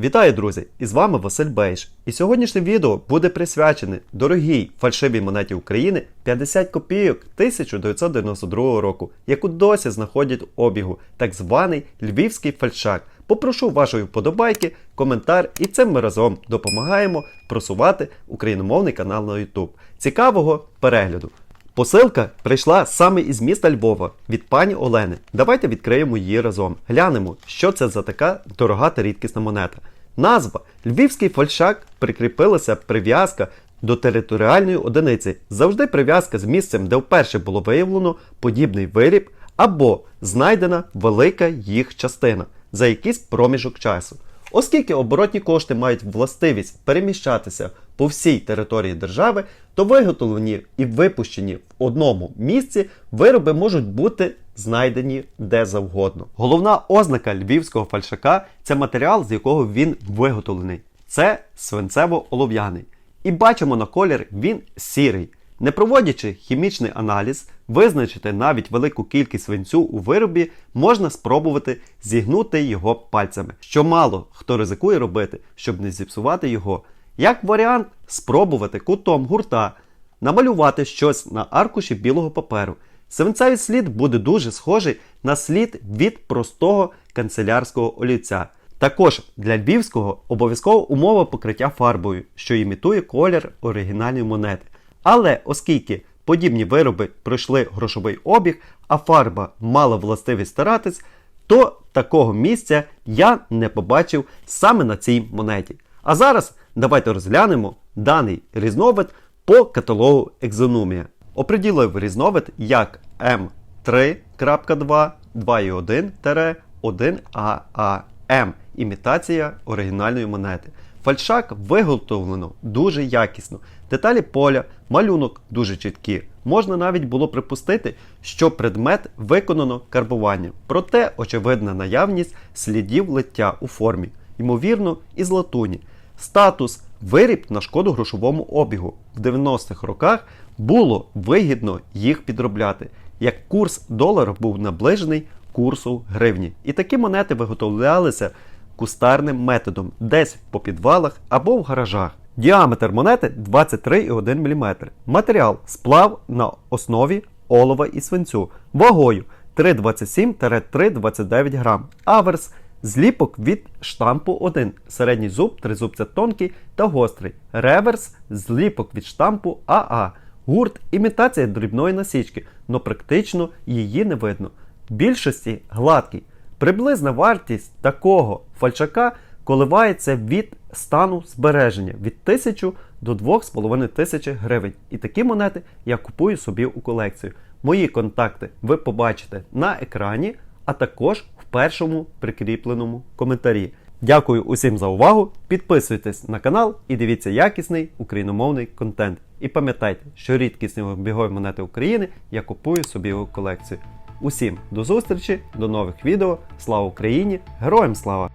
Вітаю, друзі! І з вами Василь Бейш. І сьогоднішнє відео буде присвячене дорогій фальшивій монеті України 50 копійок 1992 року, яку досі знаходять обігу, так званий львівський фальшак. Попрошу вашої вподобайки, коментар, і цим ми разом допомагаємо просувати україномовний канал на YouTube. Цікавого перегляду! Посилка прийшла саме із міста Львова від пані Олени. Давайте відкриємо її разом. Глянемо, що це за така дорога та рідкісна монета. Назва Львівський фальшак прикріпилася прив'язка до територіальної одиниці. Завжди прив'язка з місцем, де вперше було виявлено подібний виріб, або знайдена велика їх частина за якийсь проміжок часу. Оскільки оборотні кошти мають властивість переміщатися по всій території держави, то виготовлені і випущені в одному місці вироби можуть бути знайдені де завгодно. Головна ознака львівського фальшака це матеріал, з якого він виготовлений. Це свинцево-олов'яний. І бачимо на колір він сірий. Не проводячи хімічний аналіз, визначити навіть велику кількість свинцю у виробі можна спробувати зігнути його пальцями, що мало хто ризикує робити, щоб не зіпсувати його. Як варіант, спробувати кутом гурта намалювати щось на аркуші білого паперу. Свинцевий слід буде дуже схожий на слід від простого канцелярського олівця. Також для львівського обов'язково умова покриття фарбою, що імітує колір оригінальної монети. Але оскільки подібні вироби пройшли грошовий обіг, а фарба мала властивість старатись, то такого місця я не побачив саме на цій монеті. А зараз давайте розглянемо даний різновид по каталогу Екзономія. Оприділив різновид як М3.2 2.1-1ААМ імітація оригінальної монети. Фальшак виготовлено дуже якісно. Деталі поля, малюнок дуже чіткі. Можна навіть було припустити, що предмет виконано карбуванням. Проте очевидна наявність слідів лиття у формі, ймовірно, із латуні. Статус виріб на шкоду грошовому обігу. В 90-х роках було вигідно їх підробляти, як курс долара був наближений курсу гривні. І такі монети виготовлялися кустарним методом, десь по підвалах або в гаражах. Діаметр монети 23,1 мм. Матеріал сплав на основі олова і свинцю вагою 3,27-3,29 грам. Аверс зліпок від штампу 1. Середній зуб, тризубця тонкий та гострий. Реверс зліпок від штампу АА. Гурт імітація дрібної насічки, но практично її не видно. В більшості гладкий. Приблизна вартість такого фальшака коливається від стану збереження від 1000 до 2500 гривень. І такі монети я купую собі у колекцію. Мої контакти ви побачите на екрані, а також в першому прикріпленому коментарі. Дякую усім за увагу. Підписуйтесь на канал і дивіться якісний україномовний контент. І пам'ятайте, що рідкісні обігові монети України я купую собі у колекцію. Усім до зустрічі, до нових відео. Слава Україні! Героям слава!